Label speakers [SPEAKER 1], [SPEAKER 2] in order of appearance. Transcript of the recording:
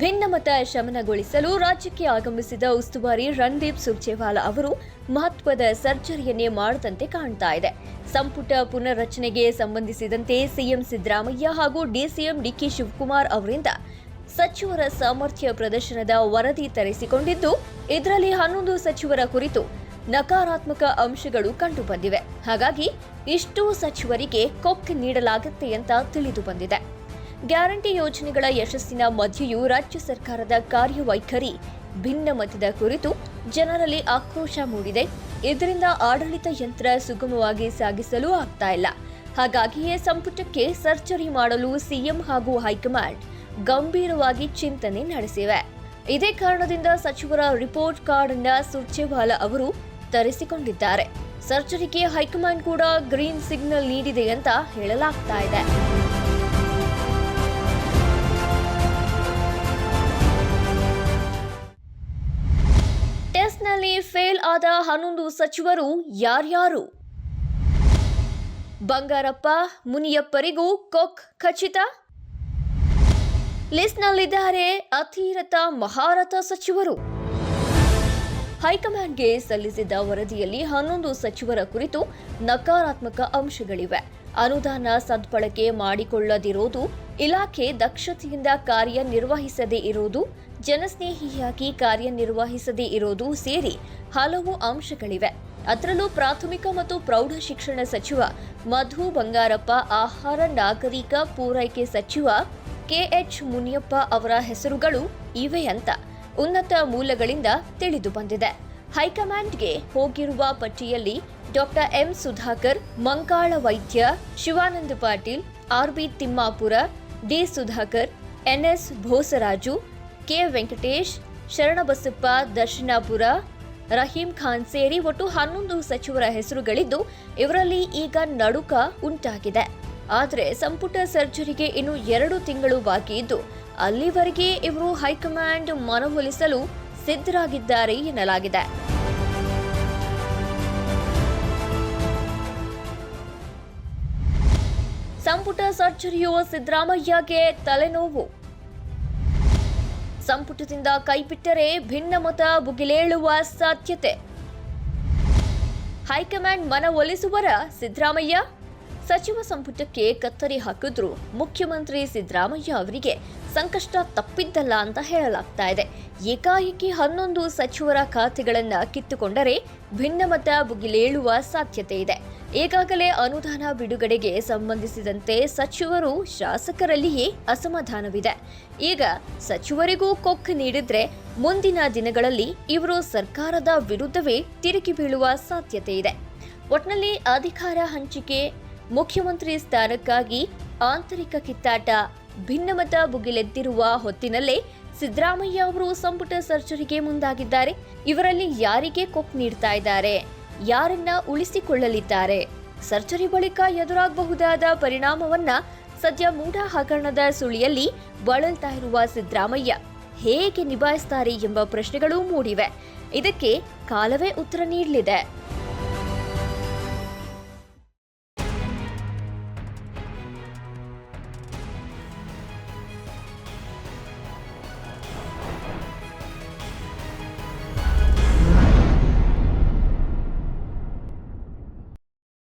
[SPEAKER 1] ಭಿನ್ನಮತ ಶಮನಗೊಳಿಸಲು ರಾಜ್ಯಕ್ಕೆ ಆಗಮಿಸಿದ ಉಸ್ತುವಾರಿ ರಣದೀಪ್ ಸುರ್ಜೇವಾಲಾ ಅವರು ಮಹತ್ವದ ಸರ್ಜರಿಯನ್ನೇ ಮಾಡದಂತೆ ಕಾಣ್ತಾ ಇದೆ. ಸಂಪುಟ ಪುನರ್ರಚನೆಗೆ ಸಂಬಂಧಿಸಿದಂತೆ ಸಿಎಂ ಸಿದ್ದರಾಮಯ್ಯ ಹಾಗೂ ಡಿಸಿಎಂ ಡಿಕೆ ಶಿವಕುಮಾರ್ ಅವರಿಂದ ಸಚಿವರ ಸಾಮರ್ಥ್ಯ ಪ್ರದರ್ಶನದ ವರದಿ ತರಿಸಿಕೊಂಡಿದ್ದು, ಇದರಲ್ಲಿ ಹನ್ನೊಂದು ಸಚಿವರ ಕುರಿತು ನಕಾರಾತ್ಮಕ ಅಂಶಗಳು ಕಂಡುಬಂದಿವೆ. ಹಾಗಾಗಿ ಇಷ್ಟು ಸಚಿವರಿಗೆ ಕೊಕ್ ನೀಡಲಾಗುತ್ತೆ ಅಂತ ತಿಳಿದು ಬಂದಿದೆ. ಗ್ಯಾರಂಟಿ ಯೋಜನೆಗಳ ಯಶಸ್ಸಿನ ಮಧ್ಯೆಯೂ ರಾಜ್ಯ ಸರ್ಕಾರದ ಕಾರ್ಯವೈಖರಿ ಭಿನ್ನಮತದ ಕುರಿತು ಜನರಲ್ಲಿ ಆಕ್ರೋಶ ಮೂಡಿದೆ. ಇದರಿಂದ ಆಡಳಿತ ಯಂತ್ರ ಸುಗಮವಾಗಿ ಸಾಗಿಸಲು ಆಗ್ತಾ ಇಲ್ಲ. ಹಾಗಾಗಿಯೇ ಸಂಪುಟಕ್ಕೆ ಸರ್ಜರಿ ಮಾಡಲು ಸಿಎಂ ಹಾಗೂ ಹೈಕಮಾಂಡ್ ಗಂಭೀರವಾಗಿ ಚಿಂತನೆ ನಡೆಸಿವೆ. ಇದೇ ಕಾರಣದಿಂದ ಸಚಿವರ ರಿಪೋರ್ಟ್ ಕಾರ್ಡ್ ಅನ್ನ ಸುರ್ಜೇವಾಲಾ ಅವರು ತರಿಸಿಕೊಂಡಿದ್ದಾರೆ. ಸರ್ಜರಿಗೆ ಹೈಕಮಾಂಡ್ ಕೂಡ ಗ್ರೀನ್ ಸಿಗ್ನಲ್ ನೀಡಿದೆ ಅಂತ ಹೇಳಲಾಗ್ತಾ ಇದೆ. ಟೆಸ್ಟ್ನಲ್ಲಿ ಫೇಲ್ ಆದ ಹನ್ನೊಂದು ಸಚಿವರು ಯಾರ್ಯಾರು? ಬಂಗಾರಪ್ಪ, ಮುನಿಯಪ್ಪರಿಗೂ ಕೊಕ್ ಖಚಿತ? ಲಿಸ್ಟ್ನಲ್ಲಿದ್ದಾರೆ ಅತಿರಥ ಮಹಾರಥ ಸಚಿವರು. ಹೈಕಮಾಂಡ್ಗೆ ಸಲ್ಲಿಸಿದ್ದ ವರದಿಯಲ್ಲಿ ಹನ್ನೊಂದು ಸಚಿವರ ಕುರಿತು ನಕಾರಾತ್ಮಕ ಅಂಶಗಳಿವೆ. ಅನುದಾನ ಸದ್ಬಳಕೆ ಮಾಡಿಕೊಳ್ಳದಿರುವುದು, ಇಲಾಖೆ ದಕ್ಷತೆಯಿಂದ ಕಾರ್ಯನಿರ್ವಹಿಸದೇ ಇರೋದು ಜನಸ್ನೇಹಿಯಾಗಿ ಕಾರ್ಯನಿರ್ವಹಿಸದೇ ಇರೋದು ಸೇರಿ ಹಲವು ಅಂಶಗಳಿವೆ. ಅದರಲ್ಲೂ ಪ್ರಾಥಮಿಕ ಮತ್ತು ಪ್ರೌಢ ಶಿಕ್ಷಣ ಸಚಿವ ಮಧು ಬಂಗಾರಪ್ಪ, ಆಹಾರ ನಾಗರಿಕ ಪೂರೈಕೆ ಸಚಿವ ಕೆಎಚ್ ಮುನಿಯಪ್ಪ ಅವರ ಹೆಸರುಗಳು ಇವೆ ಅಂತ ಉನ್ನತ ಮೂಲಗಳಿಂದ ತಿಳಿದು ಬಂದಿದೆ. ಹೈಕಮಾಂಡ್ಗೆ ಹೋಗಿರುವ ಪಟ್ಟಿಯಲ್ಲಿ doctor M Sudhakar, Mankala Vaidya, Shivananda Patil R B Timmapur, D Sudhakar N S Bhosaraju, K Venkatesh, Sharanabasappa Darshanapur, Rahim Khan ಸೇರಿ ಒಟ್ಟು ಹನ್ನೊಂದು ಸಚಿವರ ಹೆಸರುಗಳಿದ್ದು, ಇವರಲ್ಲಿ ಈಗ ನಡುಕ ಉಂಟಾಗಿದೆ. ಆದರೆ ಸಂಪುಟ ಸರ್ಜರಿಗೆ ಇನ್ನು ಎರಡು ತಿಂಗಳು ಬಾಕಿ ಇದ್ದು, ಅಲ್ಲಿವರೆಗೆ ಇವರು ಹೈಕಮಾಂಡ್ ಮನವೊಲಿಸಲು ಸಿದ್ಧರಾಗಿದ್ದಾರೆ ಎನ್ನಲಾಗಿದೆ. ಸಂಪುಟ ಸರ್ಜರಿಯು ಸಿದ್ದರಾಮಯ್ಯಗೆ ತಲೆನೋವು. ಸಂಪುಟದಿಂದ ಕೈಬಿಟ್ಟರೆ ಭಿನ್ನಮತ ಭುಗಿಲೇಳುವ ಸಾಧ್ಯತೆ. ಹೈಕಮಾಂಡ್ ಮನವೊಲಿಸುವರ ಸಿದ್ದರಾಮಯ್ಯ? ಸಚಿವ ಸಂಪುಟಕ್ಕೆ ಕತ್ತರಿ ಹಾಕಿದ್ರು ಮುಖ್ಯಮಂತ್ರಿ ಸಿದ್ದರಾಮಯ್ಯ ಅವರಿಗೆ ಸಂಕಷ್ಟ ತಪ್ಪಿದ್ದಲ್ಲ ಅಂತ ಹೇಳಲಾಗ್ತಾ ಇದೆ. ಏಕಾಏಕಿ ಹನ್ನೊಂದು ಸಚಿವರ ಖಾತೆಗಳನ್ನ ಕಿತ್ತುಕೊಂಡರೆ ಭಿನ್ನಮತ ಬುಗಿಲೇಳುವ ಸಾಧ್ಯತೆ ಇದೆ. ಈಗಾಗಲೇ ಅನುದಾನ ಬಿಡುಗಡೆಗೆ ಸಂಬಂಧಿಸಿದಂತೆ ಸಚಿವರು ಶಾಸಕರಲ್ಲಿಯೇ ಅಸಮಾಧಾನವಿದೆ. ಈಗ ಸಚಿವರಿಗೂ ಕೊಕ್ ನೀಡಿದ್ರೆ ಮುಂದಿನ ದಿನಗಳಲ್ಲಿ ಇವರು ಸರ್ಕಾರದ ವಿರುದ್ಧವೇ ತಿರುಗಿ ಬೀಳುವ ಸಾಧ್ಯತೆ ಇದೆ. ಒಟ್ನಲ್ಲಿ ಅಧಿಕಾರ ಹಂಚಿಕೆ ಮುಖ್ಯಮಂತ್ರಿ ಸ್ಥಾನಕ್ಕಾಗಿ ಆಂತರಿಕ ಕಿತ್ತಾಟ, ಭಿನ್ನಮತ ಭುಗಿಲೆದ್ದಿರುವ ಹೊತ್ತಿನಲ್ಲೇ ಸಿದ್ದರಾಮಯ್ಯ ಅವರು ಸಂಪುಟ ಸರ್ಜರಿಗೆ ಮುಂದಾಗಿದ್ದಾರೆ. ಇವರಲ್ಲಿ ಯಾರಿಗೆ ಕೊಕ್ ನೀಡ್ತಾ ಇದ್ದಾರೆ? ಯಾರನ್ನ ಉಳಿಸಿಕೊಳ್ಳಲಿದ್ದಾರೆ? ಸರ್ಜರಿ ಬಳಿಕ ಎದುರಾಗಬಹುದಾದ ಪರಿಣಾಮವನ್ನ ಸದ್ಯ ಮೂಢ ಹಗರಣದ ಸುಳಿಯಲ್ಲಿ ಬಳಲ್ತಾ ಇರುವ ಸಿದ್ದರಾಮಯ್ಯ ಹೇಗೆ ನಿಭಾಯಿಸ್ತಾರೆ ಎಂಬ ಪ್ರಶ್ನೆಗಳು ಮೂಡಿವೆ. ಇದಕ್ಕೆ ಕಾಲವೇ ಉತ್ತರ ನೀಡಲಿದೆ.